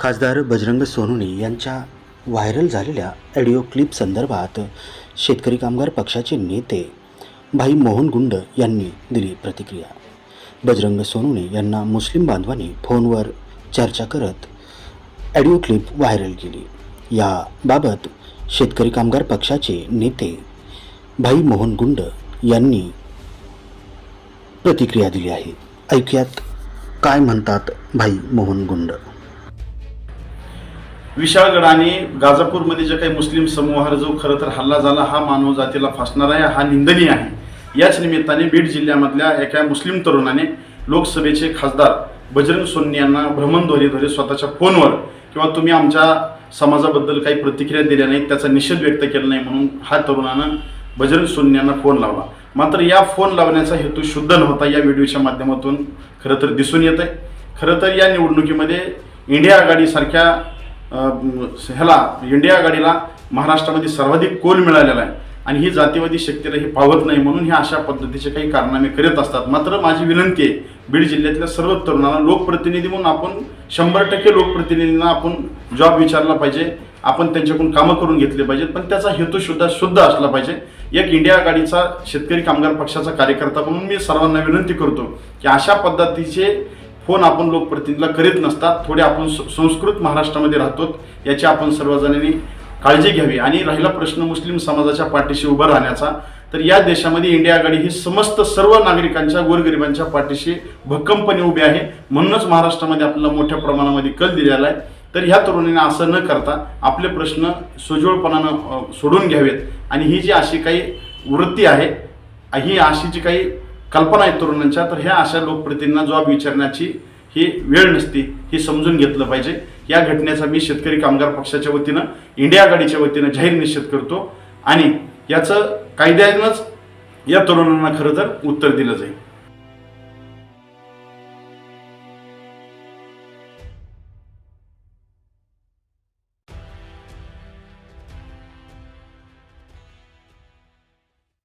खासदार बजरंग सोनुने यांच्या व्हायरल झालेल्या ऑडिओ क्लिप संदर्भात शेतकरी कामगार पक्षाचे नेते भाई मोहन गुंड यांनी दिली प्रतिक्रिया. बजरंग सोनवणे यांना मुस्लिम बांधवांनी फोनवर चर्चा करत ऑडिओ क्लिप व्हायरल केली. याबाबत शेतकरी कामगार पक्षाचे नेते भाई मोहन गुंड यांनी प्रतिक्रिया दिली आहे. ऐक्यात काय म्हणतात भाई मोहन गुंड. विशाळगड आणि गाझापूरमध्ये जे काही मुस्लिम समूहावर जो खरं तर हल्ला झाला हा मानव जातीला फासणारा आहे हा निंदनीय आहे. याच निमित्ताने बीड जिल्ह्यामधल्या एका मुस्लिम तरुणाने लोकसभेचे खासदार बजरंग सोन्नी यांना भ्रमणध्वनीद्वारे स्वतःच्या फोनवर किंवा तुम्ही आमच्या समाजाबद्दल काही प्रतिक्रिया दिल्या नाहीत त्याचा निषेध व्यक्त केला नाही म्हणून हा तरुणानं बजरंग सोन्नी यांना फोन लावला. मात्र या फोन लावण्याचा हेतू शुद्ध नव्हता या व्हिडिओच्या माध्यमातून खरं तर दिसून येत आहे खरं तर या निवडणुकीमध्ये इंडिया आघाडीसारख्या ह्याला इंडिया आघाडीला महाराष्ट्रामध्ये सर्वाधिक कोल मिळालेला आहे. आणि ही जातीवादी शक्तीला हे पावत नाही म्हणून ह्या अशा पद्धतीचे काही कारनामे करत असतात. मात्र माझी विनंती आहे बीड जिल्ह्यातल्या सर्व तरुणांना लोकप्रतिनिधी म्हणून आपण शंभर टक्के लोकप्रतिनिधींना आपण जॉब विचारला पाहिजे. आपण त्यांच्याकडून कामं करून घेतले पाहिजेत. पण त्याचा हेतू सुद्धा शुद्ध असला पाहिजे. एक इंडिया आघाडीचा शेतकरी कामगार पक्षाचा कार्यकर्ता म्हणून मी सर्वांना विनंती करतो की अशा पद्धतीचे फोन आपण लोकप्रतिनिधीला करीत नसतात. थोडे आपण स- संस्कृत महाराष्ट्रामध्ये राहतो याची आपण सर्वजणांनी काळजी घ्यावी. आणि राहिला प्रश्न मुस्लिम समाजाच्या पाठीशी उभं राहण्याचा तर या देशामध्ये इंडिया आघाडी ही समस्त सर्व नागरिकांच्या गोरगरिबांच्या पाठीशी भक्कमपणे उभी आहे. म्हणूनच महाराष्ट्रामध्ये आपल्याला मोठ्या प्रमाणामध्ये कल दिलेला आहे. तर ह्या तरुणींना असं न करता आपले प्रश्न सुजोळपणानं सोडून घ्यावेत. आणि ही जी अशी काही वृत्ती आहे ही अशी जी काही कल्पना आहेत तरुणांच्या तर ह्या अशा लोकप्रतिनिधींना जॉब विचारण्याची ही वेळ नसती ही समजून घेतलं पाहिजे. या घटनेचा मी शेतकरी कामगार पक्षाच्या वतीनं इंडिया आघाडीच्या वतीनं जाहीर निषेध करतो आणि याचं कायद्यानंच या तरुणांना खरं तर उत्तर दिलं जाईल.